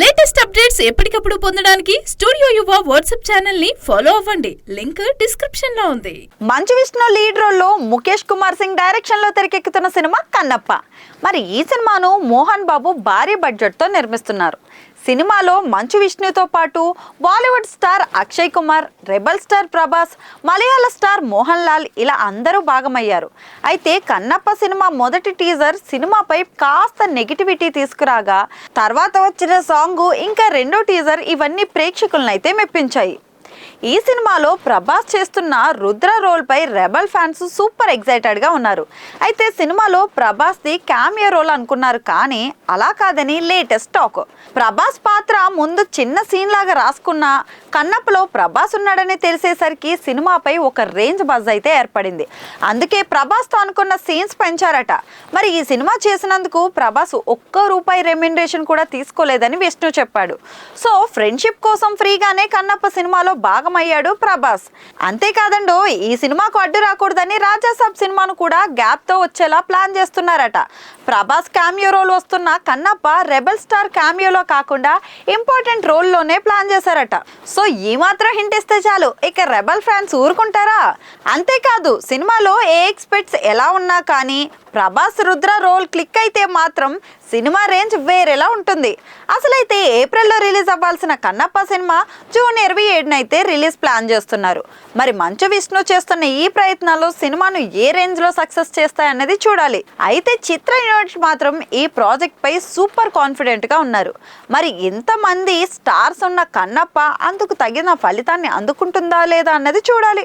Latest updates ఎప్పటికప్పుడు పొందడానికి studio Yuva WhatsApp ఛానల్ని ఫాలో అవ్వండి. లింక్ డిస్క్రిప్షన్లో ఉంది. మంచు విష్ణు లీడ్ రోల్లో ముఖేష్ కుమార్ సింగ్ డైరెక్షన్లో తెరకెక్కుతున్న సినిమా కన్నప్ప. మరి ఈ సినిమాను మోహన్ బాబు భారీ బడ్జెట్తో నిర్మిస్తున్నారు. సినిమాలో మంచు విష్ణుతో పాటు Bollywood star Akshay Kumar rebel star Prabhas Malayala star Mohan Lal ఇలా అందరూ భాగమయ్యారు. అయితే కన్నప్ప సినిమా మొదటి టీజర్ సినిమాపై కాస్త నెగిటివిటీ తీసుకురాగా తర్వాత వచ్చిన సాంగ్ ఇంకా రెండో టీజర్ ఇవన్నీ ప్రేక్షకులనైతే మెప్పించాయి. ఈ సినిమాలో ప్రభాస్ చేస్తున్న రుద్ర రోల్ పై రెబల్ ఫ్యాన్స్ సూపర్ ఎక్సైటెడ్గా ఉన్నారు. అయితే సినిమాలో ప్రభాస్ ది క్యామియో రోల్ అనుకున్నారు కానీ అలా కాదని లేటెస్ట్ టాక్ ప్రభాస్ పాత్ర ముందు చిన్న సీన్ లాగా రాసుకున్న కన్నప్పలో ప్రభాస్ ఉన్నాడని తెలిసేసరికి సినిమాపై ఒక రేంజ్ బజ్ అయితే ఏర్పడింది. అందుకే ప్రభాస్తో అనుకున్న సీన్స్ పెంచారట. మరి ఈ సినిమా చేసినందుకు ప్రభాస్ ఒక్క రూపాయి రెమ్యునరేషన్ కూడా తీసుకోలేదని విష్ణు చెప్పాడు. సో ఫ్రెండ్షిప్ కోసం ఫ్రీగానే కన్నప్ప సినిమాలో అయ్యాడు ప్రభాస్. అంతేకాదండో ఈ సినిమాకు అడ్డు రాకూడదని రాజాసాబ్ సినిమాను కూడా గ్యాప్తో వచ్చేలా ప్లాన్ చేస్తున్నారట. ప్రభాస్ క్యామియో రోల్ వస్తున్న కన్నప్ప రెబల్ స్టార్ క్యామియోలో కాకుండా ఇంపార్టెంట్ రోల్లోనే ప్లాన్ చేశారట. సో ఈ మాత్రం హింట్ ఇస్తే చాలు. ఇక రెబల్ ఫ్యాన్స్ ఊరుకుంటారా? అంతేకాదు సినిమాలో ఏ ఎక్స్పెక్ట్స్ ఎలా ఉన్నా కానీ ప్రభాస్ రుద్ర రోల్ క్లిక్ అయితే మాత్రం సినిమా రేంజ్ వేరేలా ఉంటుంది. అసలైతే ఏప్రిల్లో రిలీజ్ అవ్వాల్సిన కన్నప్ప సినిమా జూన్ ఇరవై ఏడునైతే రిలీజ్ ప్లాన్ చేస్తున్నారు. మరి మంచు విష్ణు చేస్తున్న ఈ ప్రయత్నాలు సినిమాను ఏ రేంజ్లో సక్సెస్ చేస్తాయన్నది చూడాలి. అయితే చిత్ర యూనిట్ మాత్రం ఈ ప్రాజెక్ట్ పై సూపర్ కాన్ఫిడెంట్గా ఉన్నారు. మరి ఇంతమంది స్టార్స్ ఉన్న కన్నప్ప అందుకు తగిన ఫలితాన్ని అందుకుంటుందా లేదా అన్నది చూడాలి.